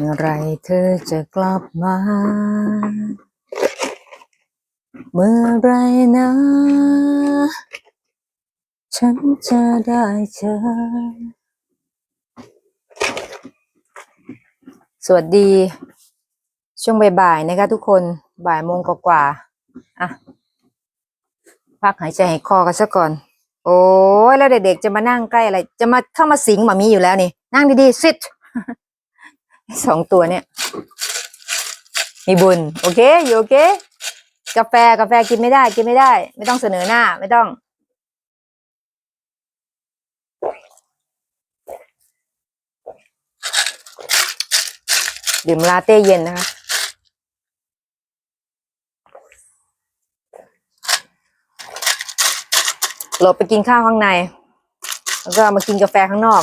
มื่อไรเธอจะกลับมา เมื่อไรนะ ฉันจะได้เจอ สวัสดี ช่วงบ่ายๆนะคะทุกคนบ่ายโมงกว่าๆอะ พักหายใจหายคอกันซะก่อน โอ้ยแล้วเด็กๆจะมานั่งใกล้อะไร จะมาเข้ามาสิงหมามีอยู่แล้วนี่ นั่งดีๆ sit สองตัวเนี่ย มีบุญ โอเค อยู่โอเค กาแฟกาแฟกินไม่ได้ กินไม่ได้ ไม่ต้องเสนอหน้า ไม่ต้อง ดื่มลาเต้เย็นนะคะหลบไปกินข้าวข้างใน แล้วก็มากินกาแฟข้างนอก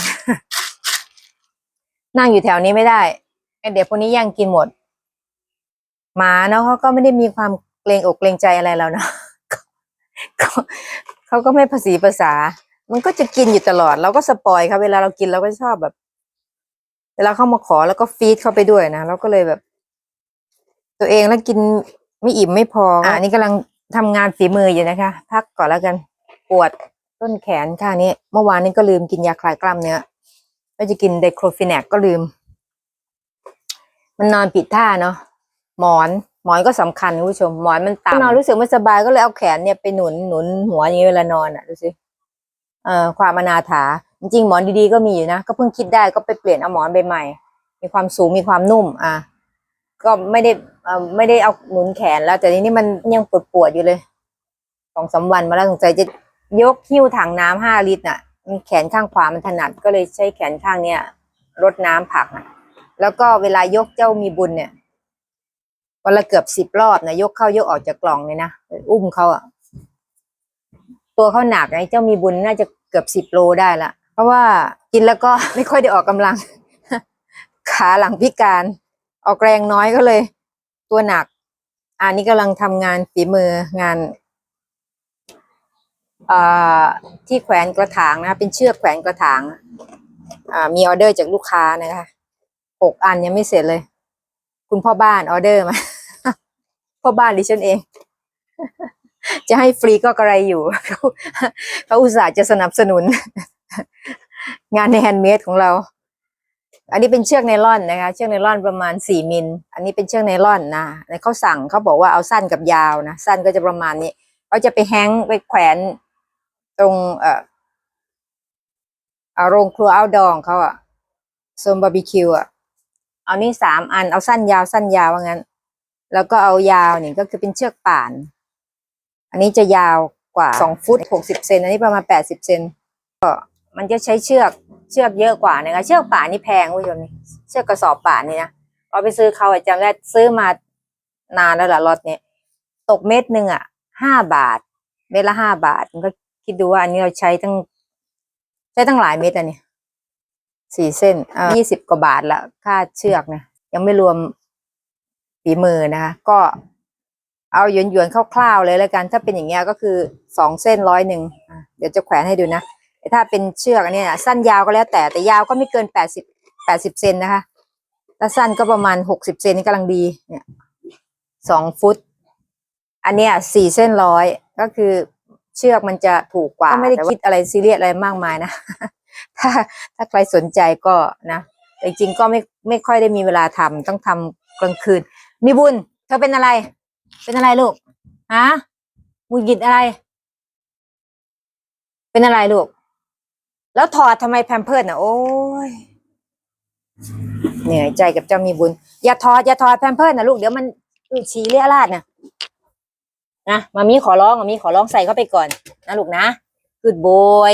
นั่งอยู่แถวนี้ไม่ได้ไอ้เด็กพวกนี้แย่งกินหมด หมาเนาะเขาก็ไม่ได้มีความเกรงอกเกรงใจอะไรแล้วนะเขาเขาก็ไม่ภาษีภาษา มันก็จะกินอยู่ตลอด เราก็สปอยเขาเวลาเรากินเราก็ชอบแบบ เวลาเข้ามาขอแล้วก็ฟีดเข้าไปด้วยนะเราก็เลยแบบ ตัวเองแล้วกินไม่อิ่มไม่พออ่านี่กำลังทำงานฝีมืออยู่นะคะ พักก่อนแล้วกัน ปวดต้นแขนข้างนี้ เมื่อวานนี้ก็ลืมกินยาคลายกล้ามเนื้อ ก็จะกินไดโครฟินแนกก็ลืม มันนอนผิดท่าเนาะหมอนหมอนก็สำคัญคุณผู้ชมหมอนมันต่ำนอนรู้สึกไม่สบายก็เลยเอาแขนเนี่ยไปหนุนหนุนหัวอย่างนี้เวลานอนอะดูสิเอ่อความอนาถา จริงๆหมอนดีๆก็มีอยู่นะ ก็เพิ่งคิดได้ก็ไปเปลี่ยนเอาหมอนใบใหม่ มีความสูงมีความนุ่ม อะก็ไม่ได้เอ่อไม่ได้เอาหนุนแขนแล้ว แต่ทีนี้มันยังปวดปวดอยู่เลยสองสามวันมาแล้วสงสัยจะยกหิ้วถังน้ำห้าลิตรน่ะ แขนข้างขวามันถนัดก็เลยใช้แขนข้างเนี้ยรดน้ำผักน่ะแล้วก็เวลายกเจ้ามีบุญเนี่ยวันละเกือบสิบรอบนะยกเข้ายกออกจากกล่องเลยนะอุ้มเขาอะตัวเขาหนักไอ้เจ้ามีบุญน่าจะเกือบสิบโลได้ละเพราะว่ากินแล้วก็ไม่ค่อยได้ออกกำลัง ขาหลังพิการออกแรงน้อยก็เลย ตัวหนัก อันนี้กำลังทำงานฝีมืองาน ที่แขวนกระถางนะคะเป็นเชือกแขวนกระถางมีออเดอร์จากลูกค้านะคะหกอันยังไม่เสร็จเลย คุณพ่อบ้านออเดอร์มา พ่อบ้านดิฉันเอง จะให้ฟรีก็กระไรอยู่เขาอุตส่าห์จะสนับสนุน งานในแฮนด์เมดของเรา อันนี้เป็นเชือกไนล่อนนะคะ เชือกไนล่อนประมาณสี่มิล อันนี้เป็นเชือกไนล่อนนะเขาสั่งเขาบอกว่าเอาสั้นกับยาวนะ สั้นก็จะประมาณนี้เขาจะไปแฮงก์ไปแขวน ตรงเอ่อโรงครัวเอาดองเขาอะโซนบาร์บีคิวอะเอานี่สามอันเอาสั้นยาวสั้นยาวว่างั้น แล้วก็เอายาวนี่ก็คือเป็นเชือกป่าน อันนี้จะยาวกว่าสองฟุตหกสิบเซนอันนี้ประมาณแปดสิบเซนก็มันจะใช้เชือกเชือกเยอะกว่านะคะเชือกป่านนี่แพงคุณผู้ชมนี่เชือกกระสอบป่านนี่นะเราไปซื้อเขาจำได้ซื้อมานานแล้วล่ะรถเนี้ยตกเม็ดหนึ่งอะห้าบาท เม็ดละห้าบาทมันก็ คิดดูว่าอันนี้เราใช้ตั้ง ใช้ตั้งหลายเม็ดอันนี้สี่เส้นยี่สิบกว่าบาทละค่าเชือกนะยังไม่รวมฝีมือนะคะ ก็เอาหยวนหยวนๆคร่าวๆเลยแล้วกัน ถ้าเป็นอย่างเงี้ยก็คือสองเส้นร้อยหนึ่งอะเดี๋ยวจะแขวนให้ดูนะแต่ถ้าเป็นเชือกอันนี้นะสั้นยาวก็แล้วแต่แต่ยาวก็ไม่เกินแปดสิบแปดสิบเซนนะคะถ้าสั้นก็ประมาณหกสิบเซนนี่กำลังดีเนี่ยสองฟุต อันเนี้ยสี่เส้นร้อยก็คือ เชือกมันจะถูกกว่าก็ไม่ได้คิดอะไรซีเรียสอะไรมากมายนะ ถ้าถ้าใครสนใจก็นะแต่จริงๆก็ไม่ไม่ค่อยได้มีเวลาทำต้องทำกลางคืน มีบุญ เธอเป็นอะไร เป็นอะไรลูกฮะหงุดหงิดอะไร เป็นอะไรลูก แล้วถอดทำไมแพมเพิร์ดน่ะโอ้ยเหนื่อยใจกับเจ้ามีบุญ อย่าถอดอย่าถอดแพมเพิร์ดนะลูกเดี๋ยวมันอืดฉี่เลี่ยราดนะ นะมามีขอร้องมามีขอร้องใส่เข้าไปก่อนนะลูกนะกุดบอย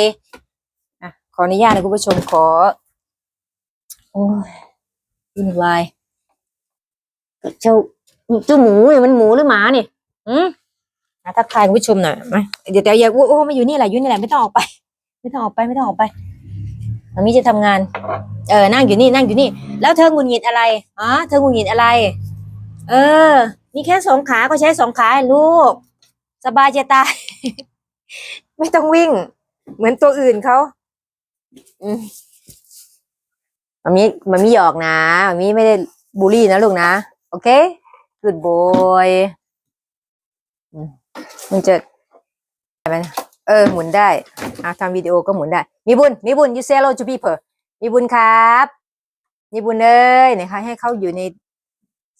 อะขออนุญาตนะคุณผู้ชมขอ โอ้ยวุ่นวายเจ้าเจ้าหมูเนี่ยมันหมูหรือหมาเนี่ยอืมอะทักทายคุณผู้ชมหน่อยมาเดี๋ยวแต่อย่าโอ้โอ้มาอยู่นี่แหละอยู่นี่แหละไม่ต้องออกไป ไม่ต้องออกไปไม่ต้องออกไปมามีจะทำงาน เออนั่งอยู่นี่นั่งอยู่นี่ แล้วเธอหงุดหงิดอะไรอ๋อเธอหงุดหงิดอะไร เออ มีแค่สองขาก็ใช้สองขาลูก สบายจะตาย ไม่ต้องวิ่ง เหมือนตัวอื่นเขาอืมมันมีมันมีหยอกนะมันมีไม่ได้บูลลี่นะลูกนะ โอเค good boy อืมมันจะอะไรนะเออ หมุนได้อะทำวิดีโอก็หมุนได้ มีบุญ มีบุญ you say hello to people มีบุญครับ มีบุญเอ้ยนะคะให้เขาอยู่ใน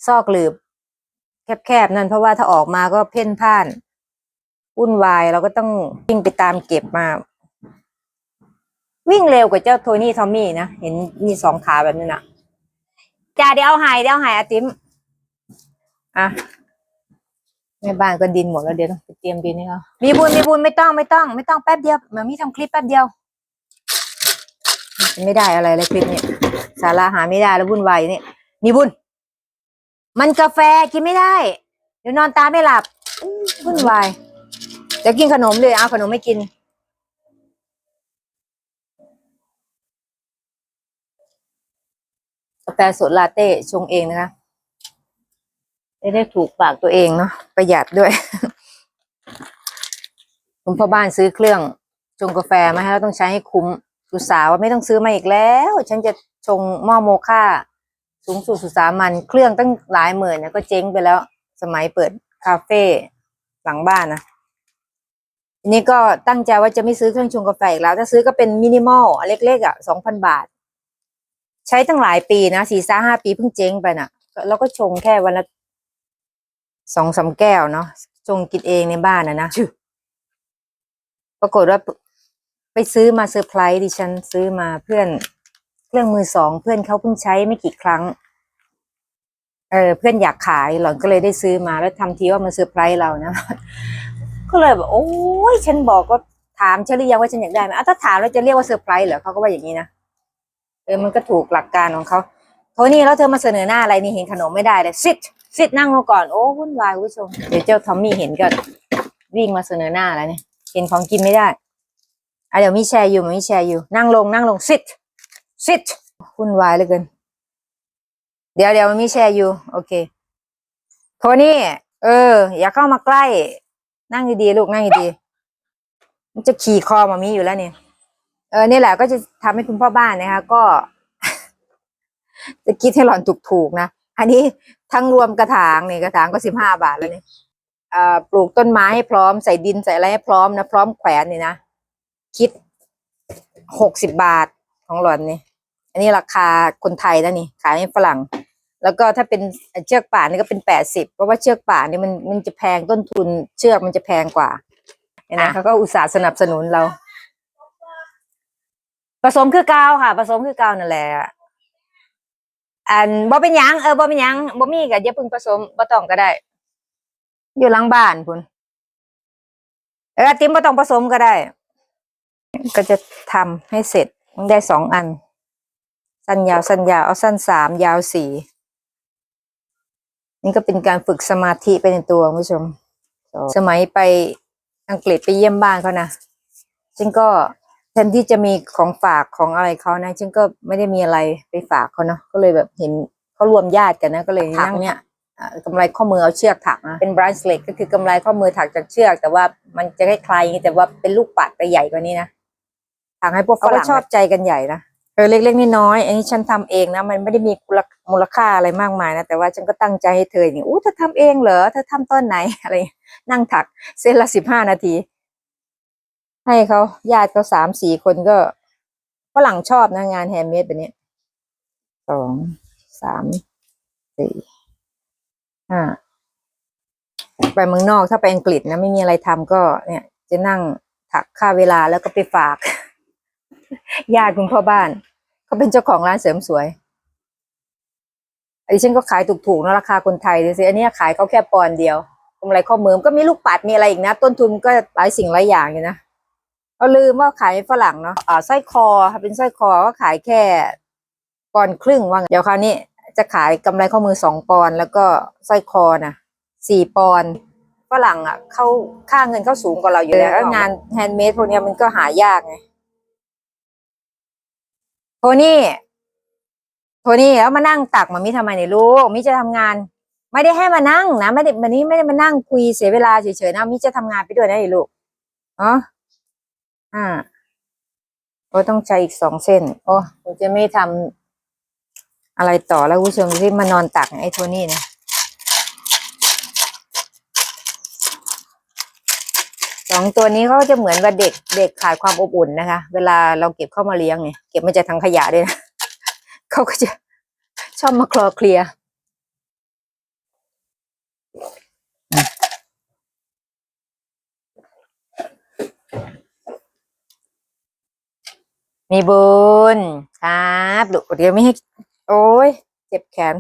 ซอกหลืบ แคบๆนั่นเพราะว่าถ้าออกมาก็เพ่นพ่านวุ่นวายเราก็ต้องวิ่งไปตามเก็บมา วิ่งเร็วกว่าเจ้าโทนี่ทอมมี่นะ เห็นมีสองขาแบบนี้นะจ่าเดี๋ยวเอาใหายเดี๋ยวเอาใหายอาติมอะแม่บ้านก็ดินหมดแล้วเดี๋ยวต้องไปเตรียมดินให้เขามีบุญมีบุญไม่ต้องไม่ต้อง ไม่ต้องแป๊บเดียวเหมือนมีทำคลิปแป๊บเดียว ไม่ได้อะไรเลยคลิปนี้สาระหาไม่ได้แล้ววุ่นวายอยู่นี่มีบุญ มันกาแฟกินไม่ได้ เดี๋ยวนอนตาไม่หลับอื้อวุ่นวายจะกินขนมเลยเอาขนมไม่กิน กาแฟสดลาเต้ชงเองนะคะไม่ได้ถูกปากตัวเองเนาะประหยัดด้วย คุณพ่อบ้านซื้อเครื่องชงกาแฟมาให้เราต้องใช้ให้คุ้มอุตสาห์ว่าไม่ต้องซื้อมาอีกแล้ว ฉันจะชงหม้อโมค่า สูงสุดสุดสามันเครื่องตั้งหลายหมื่นเนี่ยก็เจ๊งไปแล้ว สมัยเปิดคาเฟ่หลังบ้านนะทีนี้ก็ตั้งใจว่าจะไม่ซื้อเครื่องชงกาแฟอีกแล้ว ถ้าซื้อก็เป็นมินิมอลเล็กๆอะสองพันบาท ใช้ตั้งหลายปีนะสี่ห้าปีเพิ่งเจ๊งไปน่ะแล้วก็ชงแค่วันละสองสามแก้วเนาะชงกินเองในบ้านนะนะปรากฏว่าไปซื้อมาเซอร์ไพรส์ดิฉันซื้อมาเพื่อน เครื่องมือสองเพื่อนเขาเพิ่งใช้ไม่กี่ครั้ง เออเพื่อนอยากขายหล่อนก็เลยได้ซื้อมาแล้วทำทีว่ามันเซอร์ไพรส์เรานะ ก็เลยแบบโอ้ยฉันบอกก็ถามฉันหรือยังว่าฉันอยากได้ไหมอะถ้าถามแล้วจะเรียกว่าเซอร์ไพรส์เหรอเขาก็ว่าอย่างนี้นะเออมันก็ถูกหลักการของเขาโทนี่แล้วเธอมาเสนอหน้าอะไรนี่เห็นขนมไม่ได้เลยซิดซิดนั่งลงก่อนโอ้วุ่นวายคุณผู้ชมเดี๋ยวเจ้าทอมมี่เห็นก็วิ่งมาเสนอหน้าแล้วเนี่ยเห็นของกินไม่ได้อะเดี๋ยวมีแชร์อยู่มีแชร์อยู่ นั่งลงนั่งลงซิด ซิดวุ่นวายเหลือเกิน เดี๋ยวเดี๋ยวมันมีแชร์อยู่ โอเคโทนี่ เออ อย่าเข้ามาใกล้ นั่งดีๆลูกนั่งดีๆมันจะขี่คอมามีอยู่แล้วเนี่ยเออนี่แหละก็จะทำให้คุณพ่อบ้านนะคะ ก็ จะคิดให้หล่อนถูกๆนะอันนี้ทั้งรวมกระถางเนี่ยกระถางก็สิบห้าบาทแล้วนี่เอ่อปลูกต้นไม้ให้พร้อมใส่ดินใส่อะไรให้พร้อมนะพร้อมแขวนนี่นะคิดหกสิบบาทของหล่อนนี่ อันนี้ราคาคนไทยนะนี่ ขายให้ฝรั่ง แล้วก็ถ้าเป็นเชือกป่านนี่ก็เป็นแปดสิบเพราะว่าเชือกป่านนี่มันมันจะแพงต้นทุน เชือกมันจะแพงกว่าเห็นไหมเขาก็อุตส่าห์สนับสนุนเรา ผสมคือเกาวค่ะ ผสมคือเกาวนั่นแหละอันบ่เป็นหยังเออบ่เป็นหยังบ่มีก็อย่าเพึ่งผสมบ่ต้องก็ได้ อยู่หลังบ้านพุ่นเออติมบ่ต้องผสมก็ได้ ก็จะทำให้เสร็จต้องได้สองอัน สั้นยาวสั้นยาวเอาสั้นสามยาวสี่นี่ก็เป็นการฝึกสมาธิไปในตัวคุณผู้ชม สมัยไปอังกฤษไปเยี่ยมบ้านเขานะฉันก็แทนที่จะมีของฝากของอะไรเขานะฉันก็ไม่ได้มีอะไรไปฝากเขาเนาะก็เลยแบบเห็นเขารวมญาติกันนะก็เลยนั่งเนี่ยอ่ากำไรข้อมือเอาเชือกถักนะเป็นบรันสเลตก็คือกำไรข้อมือถักจากเชือก แต่ว่ามันจะคล้ายๆอย่างนี้แต่ว่าเป็นลูกปัดไปใหญ่กว่านี้นะถักให้พวกฝรั่งชอบใจกันใหญ่นะ เออเล็กๆน้อยๆอันนี้ฉันทำเองนะมันไม่ได้มีมูลค่าอะไรมากมายนะแต่ว่าฉันก็ตั้งใจให้เธออย่างนี้อู้เธอทำเองเหรอเธอทำตอนไหนอะไรนั่งถักเส้นละสิบห้านาที ให้เขาญาติเขาสามสี่คนก็ฝรั่งชอบนะงานแฮมเมดแบบนี้สองสามสี่ห้าไปเมืองนอกถ้าไปอังกฤษนะไม่มีอะไรทำก็เนี่ย จะนั่งถักค่าเวลาแล้วก็ไปฝาก ญาติคุณพ่อบ้านเขาเป็นเจ้าของร้านเสริมสวยอันนี้ฉันก็ขายถูกๆนะราคาคนไทยดูสิอันนี้ขายเขาแค่ปอนเดียวกำไรข้อมือก็มีลูกปัดมีอะไรอีกนะ ต้นทุนก็หลายสิ่งหลายอย่างอยู่นะเราลืมว่าขายฝรั่งเนาะอ่าสร้อยคอเป็นสร้อยคอก็ขายแค่ปอนครึ่งว่างเดี๋ยวคราวนี้จะขายกำไรข้อมือสองปอนแล้วก็สร้อยคอนะสี่ปอนฝรั่งอะเขาค่าเงินเขาสูงกว่าเราอยู่แล้วงานแฮนด์เมดพวกนี้มันก็หายากไง โทนี่โทนี่แล้วมานั่งตักมามิทำไมเนี่ยลูกมิจะทำงาน ไม่ได้ให้มานั่งนะไม่ได้วันนี้ไม่ได้มานั่งคุยเสียเวลาเฉยๆนะมิจะทำงานไปด้วยนะไอ้ลูกอ๋ออ่าโอ้ต้องใช้อีกสองเส้น โอ้ผมจะไม่ทอะไรต่อแล้วคุณผู้ชมที่มานอนตักไอ้โทนี่นะ สองตัวนี้เขาก็จะเหมือนว่าเด็กเด็กขาดความอบอุ่นนะคะ เวลาเราเก็บเข้ามาเลี้ยงเนี่ยเก็บมาจากถังขยะด้วยนะเขาก็จะชอบมาคลอเคลียร์มีบุญครับดูเดี๋ยวไม่ให้ โอ้ยเจ็บแขน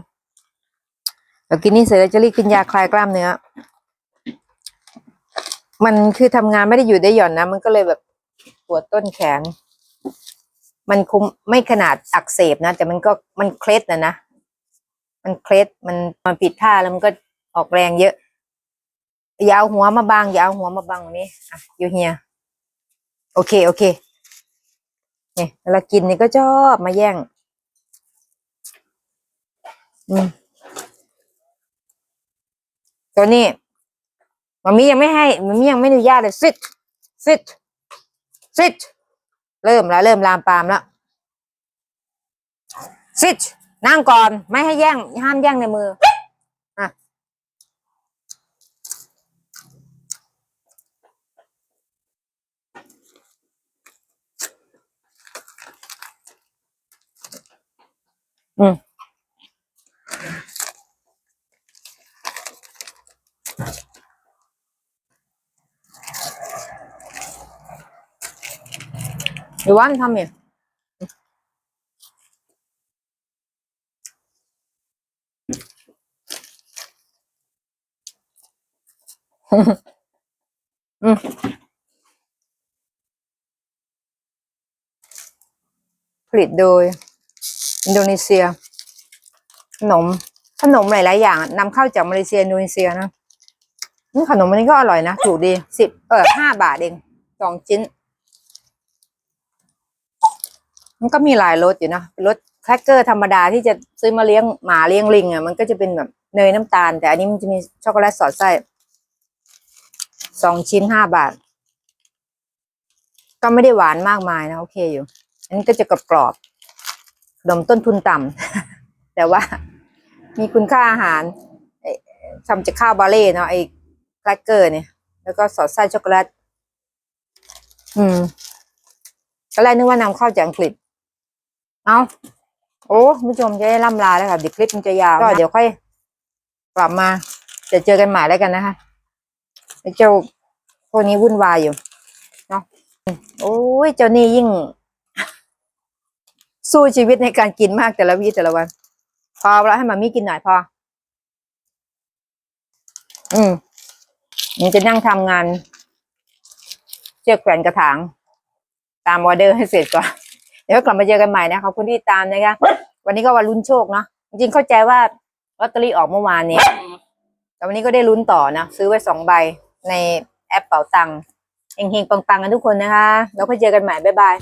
เดี๋ยวกินนี่เสร็จแล้วจะรีบกินยาคลายกล้ามเนื้อ มันคือทำงานไม่ได้อยู่ได้หย่อนนะ มันก็เลยแบบปวดต้นแขน มันคงไม่ขนาดอักเสบนะ แต่มันก็มันเคล็ดนะนะ มันเคล็ดมันมันปิดท่าแล้วมันก็ออกแรงเยอะอย่าเอาหัวมาบังอย่าเอาหัวมาบังตรงนี้อะอยู่เฮียโอเค โอเคเนี่ยเวลากินนี่ก็ชอบมาแย่ง อืมตัวนี้ มันมียังไม่ให้มันมียังไม่อนุญาตเลยซิดซิดซิดเริ่มแล้วเริ่มลามปามแล้วซิดนั่งก่อน ไม่ให้แย่ง ห้ามแย่งในมืออะอืม You want come here? อืมผลิตโดย อินโดนีเซีย ขนม ขนมหลาย ๆ อย่างนำเข้าจากมาเลเซีย อินโดนีเซียนะนี่ขนมอันนี้ก็อร่อยนะ ถูกดีสิบเออห้าบาทเองสองชิ้น มันก็มีหลายรสอยู่นะรสแครกเกอร์ธรรมดาที่จะซื้อมาเลี้ยงหมาเลี้ยงลิงอะมันก็จะเป็นแบบเนยน้ำตาล แต่อันนี้มันจะมีช็อกโกแลตสอดไส้สองชิ้นห้าบาท ก็ไม่ได้หวานมากมายนะโอเคอยู่ อันนี้ก็จะกรอบๆขนมต้นทุนต่ำแต่ว่ามีคุณค่าอาหารทำจากข้าวบาเล่เนาะไอ้แครกเกอร์เนี่ย แล้วก็สอดไส้ช็อกโกแลตอืมตอนแรกนึกว่านำเข้าจากอังกฤษ เอาโอ้คุณผู้ชมจะได้ล่ำลาแล้วค่ะเดี๋ยวคลิปมันจะยาวก็เดี๋ยวค่อยกลับมาจะเจอกันใหม่แล้วกันนะคะไอ้เจ้าพวกนี้วุ่นวายอยู่เนาะโอ้ยเจ้านี่ยิ่ง สู้ชีวิตในการกินมากแต่ละวีแต่ละวัน พอแล้วให้มามี่กินหน่อยพอ อืมมันจะนั่งทำงาน เชือกแขวนกระถาง ตามออเดอร์ให้เสร็จก่อน เดี๋ยวกลับมาเจอกันใหม่นะขอบคุณที่ตามนะคะวันนี้ก็วันลุ้นโชคเนาะจริงเข้าใจว่าลอตเตอรี่ออกเมื่อวานนี้แต่วันนี้ก็ได้ลุ้นต่อนะซื้อไว้สองใบในแอปเป๋าตังค์เฮงๆปังๆกันทุกคนนะคะ แล้วก็เจอกันใหม่บ๊ายบาย